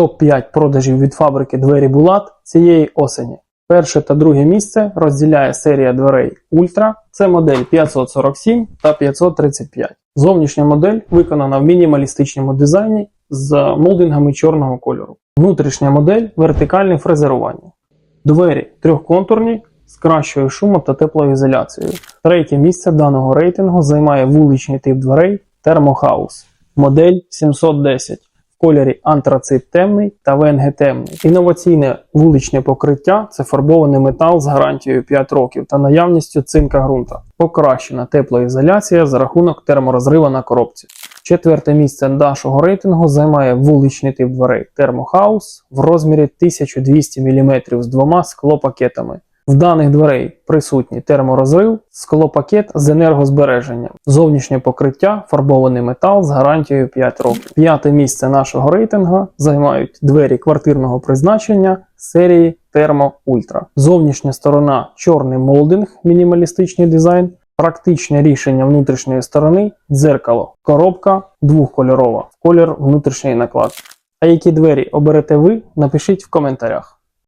Топ-5 продажів від фабрики двері Булат цієї осені. Перше та друге місце розділяє серія дверей Ультра. Це модель 547 та 535. Зовнішня модель виконана в мінімалістичному дизайні з молдингами чорного кольору. Внутрішня модель вертикальне фрезерування. Двері трьохконтурні з кращою шумом та теплоізоляцією. Третє місце даного рейтингу займає вуличний тип дверей Thermohouse. Модель 710 в кольорі антрацит темний та ВНГ темний. Інноваційне вуличне покриття це фарбований метал з гарантією 5 років та наявністю цинка ґрунта. Покращена теплоізоляція за рахунок терморозрива на коробці. Четверте місце нашого рейтингу займає вуличний тип дверей Thermohouse в розмірі 1200 мм з двома склопакетами. В даних дверей присутній терморозрив, склопакет з енергозбереженням, зовнішнє покриття, фарбований метал з гарантією 5 років. П'яте місце нашого рейтингу займають двері квартирного призначення серії Thermo Ultra. Зовнішня сторона чорний молдинг, мінімалістичний дизайн, практичне рішення внутрішньої сторони дзеркало, коробка двохкольорова колір внутрішньої накладки. А які двері оберете ви, напишіть в коментарях.